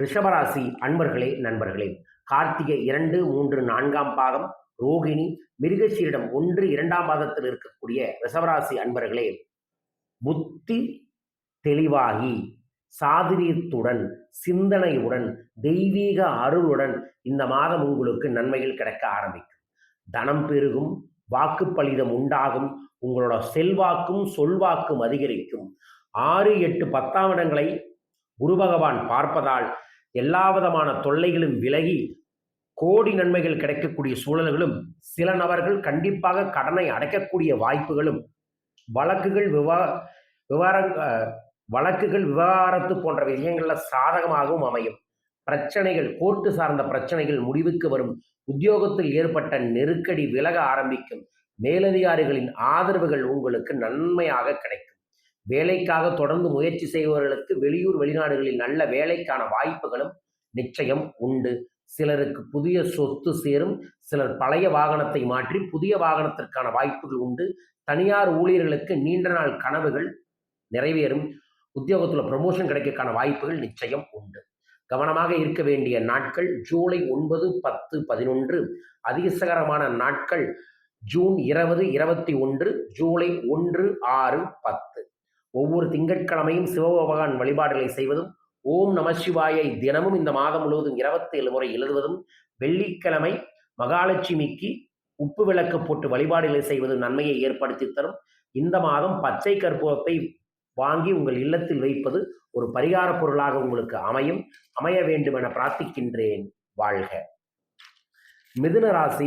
ரிஷபராசி அன்பர்களே நண்பர்களே கார்த்திகை இரண்டு மூன்று நான்காம் பாதம் ரோகிணி மிருகசீரிடம் ஒன்று இரண்டாம் பாதத்தில் இருக்கக்கூடிய ரிஷபராசி அன்பர்களே புத்தி தெளிவாகி சாதுரியத்துடன் சிந்தனையுடன் தெய்வீக அருளுடன் இந்த மாதம் உங்களுக்கு நன்மைகள் கிடைக்க ஆரம்பிக்கும். தனம் பெருகும் வாக்குப்பளிதம் உண்டாகும் உங்களோட செல்வாக்கும் சொல்வாக்கும் அதிகரிக்கும். ஆறு எட்டு பத்தாம் இடங்களை குரு பகவான் பார்ப்பதால் எல்லா விதமான தொல்லைகளும் விலகி கோடி நன்மைகள் கிடைக்கக்கூடிய சூழல்களும் சில நபர்கள் கண்டிப்பாக கடனை அடைக்கக்கூடிய வாய்ப்புகளும் வழக்குகள் விவா விவகாரங் வழக்குகள் விவகாரத்து போன்ற விஷயங்களில் சாதகமாகவும் அமையும். பிரச்சனைகள் கோர்ட்டு சார்ந்த பிரச்சனைகள் முடிவுக்கு வரும். உத்தியோகத்தில் ஏற்பட்ட நெருக்கடி விலக ஆரம்பிக்கும். மேலதிகாரிகளின் ஆதரவுகள் உங்களுக்கு நன்மையாக கிடைக்கும். வேலைக்காக தொடர்ந்து முயற்சி செய்பவர்களுக்கு வெளியூர் வெளிநாடுகளில் நல்ல வேலைக்கான வாய்ப்புகளும் நிச்சயம் உண்டு. சிலருக்கு புதிய சொத்து சேரும் சிலர் பழைய வாகனத்தை மாற்றி புதிய வாகனத்திற்கான வாய்ப்புகள் உண்டு. தனியார் ஊழியர்களுக்கு நீண்ட நாள் கனவுகள் நிறைவேறும். உத்தியோகத்தில் ப்ரமோஷன் கிடைக்கக்கான வாய்ப்புகள் நிச்சயம் உண்டு. கவனமாக இருக்க வேண்டிய நாட்கள் ஜூலை ஒன்பது பத்து பதினொன்று. அதிகசகரமான நாட்கள் ஜூன் இருபது இருபத்தி ஒன்று ஜூலை ஒன்று ஆறு பத்து. ஒவ்வொரு திங்கட்கிழமையும் சிவபகவான் வழிபாடுகளை செய்வதும் ஓம் நம சிவாயை தினமும் இந்த மாதம் முழுவதும் இருபத்தி ஏழு முறை எழுதுவதும் வெள்ளிக்கிழமை மகாலட்சுமிக்கு உப்பு விளக்கு போட்டு வழிபாடுகளை செய்வது நன்மையை ஏற்படுத்தி தரும். இந்த மாதம் பச்சை கற்பூரத்தை வாங்கி உங்கள் இல்லத்தில் வைப்பது ஒரு பரிகார பொருளாக உங்களுக்கு அமையும். அமைய வேண்டும் என பிரார்த்திக்கின்றேன். வாழ்க. மிதுன ராசி